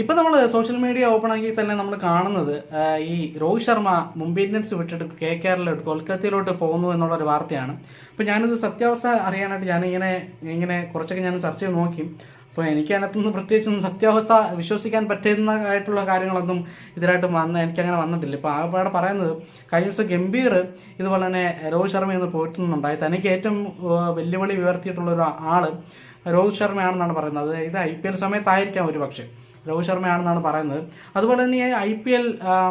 ഇപ്പൊ നമ്മൾ social media open ആക്കി തന്നെ നമ്മൾ കാണുന്നത് ഈ രോഹിത് ശർമ്മ മുംബൈ ഇന്ത്യൻസ് വിട്ടിട്ട് കെ കേരളോട്ട് കൊൽക്കത്തയിലോട്ട് പോകുന്നു എന്നുള്ള ഒരു വാർത്തയാണ്. അപ്പോൾ ഞാനിത് സത്യാവസ്ഥ അറിയാനായിട്ട് ഞാനിങ്ങനെ ഇങ്ങനെ കുറച്ചൊക്കെ ഞാൻ സെർച്ച് ചെയ്ത് നോക്കി. അപ്പോൾ എനിക്ക് അതിനകത്തുനിന്ന് പ്രത്യേകിച്ചൊന്നും സത്യാവസ്ഥ വിശ്വസിക്കാൻ പറ്റുന്നതായിട്ടുള്ള കാര്യങ്ങളൊന്നും ഇതിലായിട്ട് വന്ന് എനിക്കങ്ങനെ വന്നിട്ടില്ല. ഇപ്പോൾ ആകെപ്പാടെ പറയുന്നത് കഴിഞ്ഞ ദിവസം ഗംഭീർ ഇതുപോലെ തന്നെ രോഹിത് ശർമ്മ എന്ന് പോയിട്ടുണ്ടായി തനിക്ക് ഏറ്റവും വെല്ലുവിളി ഉയർത്തിയിട്ടുള്ള ഒരു ആൾ രോഹിത് ശർമ്മയാണെന്നാണ് പറയുന്നത്. ഇത് ഐ പി എൽ സമയത്തായിരിക്കാം ഒരു പക്ഷേ രോഹിത് ശർമ്മയാണെന്നാണ് പറയുന്നത്. അതുപോലെ തന്നെ ഐ പി എൽ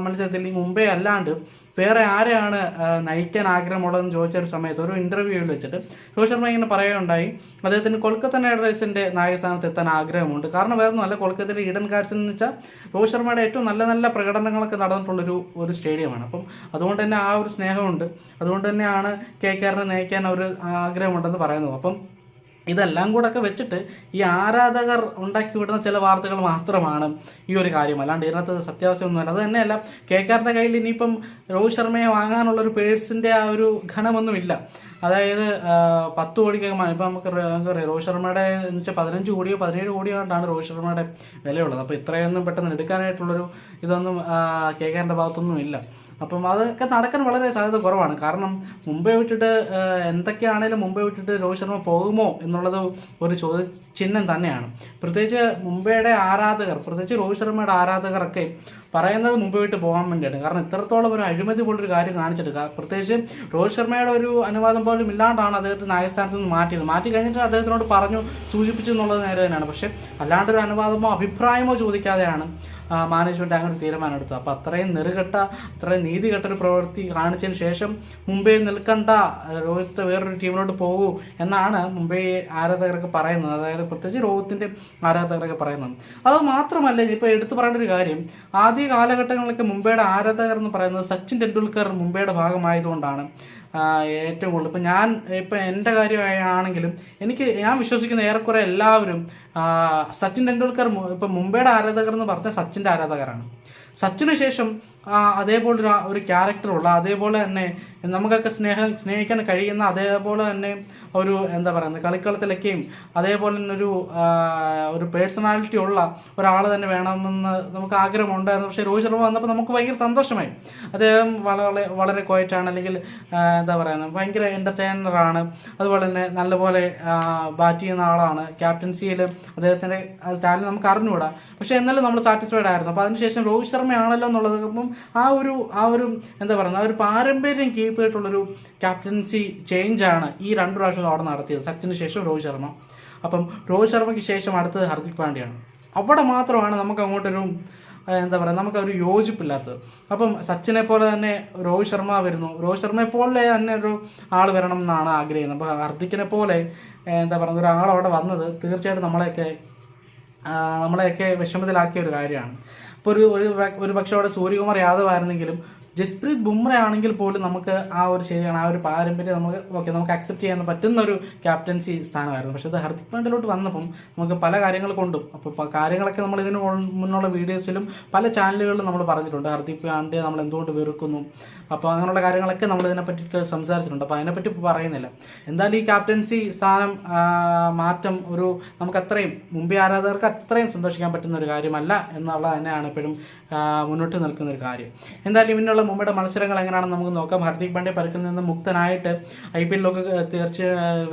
മത്സരത്തിൽ ഈ മുംബൈ അല്ലാണ്ട് വേറെ ആരെയാണ് നയിക്കാൻ ആഗ്രഹമുള്ളതെന്ന് ചോദിച്ച ഒരു സമയത്ത് ഒരു ഇന്റർവ്യൂവിൽ വെച്ചിട്ട് രോഹിത് ശർമ്മ ഇങ്ങനെ പറയുകയുണ്ടായി. അദ്ദേഹത്തിന് കൊൽക്കത്ത നൈറ്റ് റൈഡേഴ്സിന്റെ നായകസ്ഥാനത്ത് എത്താൻ ആഗ്രഹമുണ്ട്. കാരണം വേറെ ഒന്നുമല്ല കൊൽക്കത്തയിലെ ഈഡൻ ഗാർഡ്സ് എന്ന് വെച്ചാൽ രോഹിത് ശർമ്മയുടെ ഏറ്റവും നല്ല നല്ല പ്രകടനങ്ങളൊക്കെ നടന്നിട്ടുള്ളൊരു ഒരു സ്റ്റേഡിയമാണ്. അപ്പം അതുകൊണ്ട് തന്നെ ആ ഒരു സ്നേഹമുണ്ട്. അതുകൊണ്ട് തന്നെയാണ് കെ കെ ആറിനെ നയിക്കാൻ ഒരു ആഗ്രഹമുണ്ടെന്ന് പറയുന്നത്. അപ്പം ഇതെല്ലാം കൂടെ ഒക്കെ വെച്ചിട്ട് ഈ ആരാധകർ ഉണ്ടാക്കി വിടുന്ന ചില വാർത്തകൾ മാത്രമാണ് ഈ ഒരു കാര്യം. അല്ലാണ്ട് ഇതിനകത്ത് സത്യാവസ്ഥയൊന്നുമല്ല അത് തന്നെയല്ല കെ കാറിന്റെ കയ്യിൽ ഇനിയിപ്പം രോഹിത് ശർമ്മയെ വാങ്ങാനുള്ള ഒരു പേഴ്സിന്റെ ആ ഒരു ഘനമൊന്നുമില്ല. അതായത് പത്ത് കോടിക്കൊക്കെ മ- ഇപ്പം നമുക്ക് അറിയാം, രോഹിത് ശർമ്മയുടെ എന്ന് വെച്ചാൽ പതിനഞ്ച് കോടിയോ പതിനേഴ് കോടിയോ ആയിട്ടാണ് രോഹിത് ശർമ്മയുടെ വിലയുള്ളത്. അപ്പോൾ ഇത്രയൊന്നും പെട്ടെന്ന് എടുക്കാനായിട്ടുള്ളൊരു ഇതൊന്നും കെ കാറിന്റെ ഭാഗത്തൊന്നും ഇല്ല അപ്പം അതൊക്കെ നടക്കാൻ വളരെ സാധ്യത കുറവാണ്. കാരണം മുംബൈ വിട്ടിട്ട് എന്തൊക്കെയാണേലും മുംബൈ വിട്ടിട്ട് രോഹിത് ശർമ്മ പോകുമോ എന്നുള്ളത് ഒരു ചോദ്യ ചിഹ്നം തന്നെയാണ്. പ്രത്യേകിച്ച് മുംബൈയുടെ ആരാധകർ പ്രത്യേകിച്ച് രോഹിത് ശർമ്മയുടെ ആരാധകരൊക്കെ പറയുന്നത് മുംബൈ വിട്ട് പോകാൻ വേണ്ടിയാണ്. കാരണം ഇത്രത്തോളം ഒരു അഴിമതി പോലൊരു കാര്യം കാണിച്ചെടുക്കുക പ്രത്യേകിച്ച് രോഹിത് ശർമ്മയുടെ ഒരു അനുവാദം പോലും ഇല്ലാണ്ടാണ് അദ്ദേഹത്തെ നായകസ്ഥാനത്ത് നിന്ന് മാറ്റിയത്. മാറ്റി കഴിഞ്ഞിട്ട് അദ്ദേഹത്തിനോട് പറഞ്ഞു സൂചിപ്പിച്ചു എന്നുള്ളത് നേരെ തന്നെയാണ്. പക്ഷേ അല്ലാണ്ടൊരു അനുവാദമോ അഭിപ്രായമോ ചോദിക്കാതെയാണ് മാനേജ്മെന്റ് അങ്ങനെ ഒരു തീരുമാനം എടുത്തു. അപ്പോൾ അത്രയും നെറുകെട്ട അത്രയും നീതികെട്ട ഒരു പ്രവൃത്തി കാണിച്ചതിന് ശേഷം മുംബൈയിൽ നിൽക്കണ്ട രോഹിത്ത് വേറൊരു ടീമിലോട്ട് പോകൂ എന്നാണ് മുംബൈ ആരാധകരൊക്കെ പറയുന്നത്. അതായത് പ്രത്യേകിച്ച് രോഹിത്തിന്റെ ആരാധകരൊക്കെ പറയുന്നത്. അത് മാത്രമല്ല ഇപ്പോൾ എടുത്തു പറയേണ്ട ഒരു കാര്യം ആദ്യ കാലഘട്ടങ്ങളിലൊക്കെ മുംബൈയുടെ ആരാധകർ എന്ന് പറയുന്നത് സച്ചിൻ ടെണ്ടുൽക്കർ മുംബൈയുടെ ഭാഗമായതുകൊണ്ടാണ്. ഏറ്റവും കൂടുതൽ. ഇപ്പം ഞാൻ ഇപ്പം എന്റെ കാര്യമാണെങ്കിലും എനിക്ക് ഞാൻ വിശ്വസിക്കുന്ന ഏറെക്കുറെ എല്ലാവരും സച്ചിൻ ടെണ്ടുൽക്കർ ഇപ്പം മുംബൈയുടെ ആരാധകർ എന്ന് പറഞ്ഞാൽ സച്ചിന്റെ ആരാധകരാണ്. സച്ചിന് ശേഷം അതേപോലെ ഒരു ക്യാരക്ടറുള്ള അതേപോലെ തന്നെ നമുക്കൊക്കെ സ്നേഹം സ്നേഹിക്കാൻ കഴിയുന്ന അതേപോലെ തന്നെ ഒരു എന്താ പറയുന്നത് കളിക്കളത്തിലൊക്കെയും അതേപോലെ തന്നെ ഒരു ഒരു പേഴ്സണാലിറ്റി ഉള്ള ഒരാൾ തന്നെ വേണമെന്ന് നമുക്ക് ആഗ്രഹമുണ്ടായിരുന്നു. പക്ഷേ രോഹിത് ശർമ്മ വന്നപ്പോൾ നമുക്ക് ഭയങ്കര സന്തോഷമായി. അദ്ദേഹം വളരെ വളരെ ക്വയറ്റാണ് അല്ലെങ്കിൽ എന്താ പറയുന്നത് ഭയങ്കര എന്റർടൈനറാണ് അതുപോലെ തന്നെ നല്ലപോലെ ബാറ്റ് ചെയ്യുന്ന ആളാണ്. ക്യാപ്റ്റൻസിയിൽ അദ്ദേഹത്തിന്റെ ടാലന്റ് നമുക്ക് അറിഞ്ഞുകൂടാ. പക്ഷേ എന്നാലും നമ്മൾ സാറ്റിസ്ഫൈഡ് ആയിരുന്നു. അപ്പോൾ അതിനുശേഷം രോഹിത് ശർമ്മയാണല്ലോ എന്നുള്ളത് അപ്പം ആ ഒരു ആ ഒരു എന്താ പറയുക ആ ഒരു പാരമ്പര്യം കീപ്പ് ചെയ്തിട്ടുള്ളൊരു ക്യാപ്റ്റൻസി ചേഞ്ചാണ് ഈ രണ്ട് പ്രാവശ്യം അവിടെ നടത്തിയത്. സച്ചിന് ശേഷം രോഹിത് ശർമ്മ. അപ്പം രോഹിത് ശർമ്മയ്ക്ക് ശേഷം അടുത്തത് ഹർദിക് പാണ്ഡ്യയാണ്. അവിടെ മാത്രമാണ് നമുക്ക് അങ്ങോട്ടൊരു എന്താ പറയുക നമുക്ക് ഒരു യോജിപ്പില്ലാത്തത്. അപ്പം സച്ചിനെ പോലെ തന്നെ രോഹിത് ശർമ്മ വരുന്നു. രോഹിത് ശർമ്മയെ പോലെ തന്നെ ഒരു ആൾ വരണം എന്നാണ് ആഗ്രഹിക്കുന്നത് അപ്പോൾ ഹർദിക്കിനെ പോലെ എന്താ പറയുക ഒരാൾ അവിടെ വന്നത് തീർച്ചയായിട്ടും നമ്മളെയൊക്കെ നമ്മളെയൊക്കെ വിഷമത്തിലാക്കിയ ഒരു കാര്യമാണ്. ഇപ്പോൾ ഒരു ഒരു പക്ഷെ അവിടെ സൂര്യകുമാർ യാദവ് ആയിരുന്നെങ്കിലും ജസ്പ്രീത് ബുംറ ആണെങ്കിൽ പോലും നമുക്ക് ആ ഒരു ശരിയാണ് ആ ഒരു പാരമ്പര്യം നമുക്ക് ഓക്കെ നമുക്ക് അക്സെപ്റ്റ് ചെയ്യാൻ പറ്റുന്ന ഒരു ക്യാപ്റ്റൻസി സ്ഥാനമായിരുന്നു. പക്ഷെ അത് ഹർദിക് പാണ്ഡ്യയിലോട്ട് വന്നപ്പം നമുക്ക് പല കാര്യങ്ങൾ കൊണ്ടും അപ്പോൾ കാര്യങ്ങളൊക്കെ നമ്മൾ ഇതിന് മുന്നുള്ള വീഡിയോസിലും പല ചാനലുകളിലും നമ്മൾ പറഞ്ഞിട്ടുണ്ട്. ഹർദിക് പാണ്ഡ്യ നമ്മൾ എന്തുകൊണ്ട് വെറുക്കുന്നു? അപ്പോൾ അങ്ങനെയുള്ള കാര്യങ്ങളൊക്കെ നമ്മൾ ഇതിനെ പറ്റിയിട്ട് സംസാരിച്ചിട്ടുണ്ട്. അപ്പോൾ അതിനെപ്പറ്റി പറയുന്നില്ല. എന്തായാലും ഈ ക്യാപ്റ്റൻസി സ്ഥാനം മാറ്റം ഒരു നമുക്ക് അത്രയും മുമ്പേ ആരാധകർക്ക് അത്രയും സന്തോഷിക്കാൻ പറ്റുന്ന ഒരു കാര്യമല്ല എന്നുള്ളത് തന്നെയാണ് എപ്പോഴും മുന്നോട്ട് നിൽക്കുന്ന ഒരു കാര്യം. എന്തായാലും ഇനിയുള്ള മുമ്പയുടെ മത്സരങ്ങൾ എങ്ങനെയാണെന്ന് നമുക്ക് നോക്കാം. ഹർദിക് പാണ്ഡ്യ പരുക്കിൽ നിന്ന് മുക്തനായിട്ട് ഐ പി എല്ലിലൊക്കെ തീർച്ച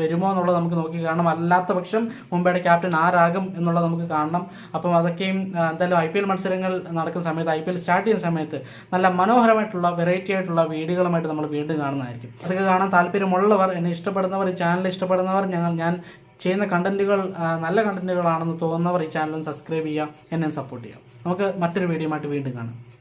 വരുമോ എന്നുള്ളത് നമുക്ക് നോക്കി കാണണം. അല്ലാത്ത പക്ഷം മുംബൈയുടെ ക്യാപ്റ്റൻ ആരാകും എന്നുള്ളത് നമുക്ക് കാണണം. അപ്പം അതൊക്കെയും എന്തായാലും ഐ പി എൽ മത്സരങ്ങൾ നടക്കുന്ന സമയത്ത് ഐ പി എൽ സ്റ്റാർട്ട് ചെയ്യുന്ന സമയത്ത് നല്ല മനോഹരമായിട്ടുള്ള വെറൈറ്റി ആയിട്ടുള്ള വീഡിയോകളുമായിട്ട് നമ്മൾ വീണ്ടും കാണുന്നതായിരിക്കും. അതൊക്കെ കാണാൻ താല്പര്യമുള്ളവർ എന്നെ ഇഷ്ടപ്പെടുന്നവർ ഈ ചാനൽ ഇഷ്ടപ്പെടുന്നവർ ഞങ്ങൾ ഞാൻ ചെയ്യുന്ന കണ്ടന്റുകൾ നല്ല കണ്ടന്റുകളാണെന്ന് തോന്നുന്നവർ ഈ ചാനലും സബ്സ്ക്രൈബ് ചെയ്യുക എന്നെ സപ്പോർട്ട് ചെയ്യുക. നമുക്ക് മറ്റൊരു വീഡിയോ ആയിട്ട് വീണ്ടും കാണാം.